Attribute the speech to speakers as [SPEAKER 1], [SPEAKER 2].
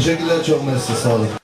[SPEAKER 1] Teşekkürler çok mersi sağ olun.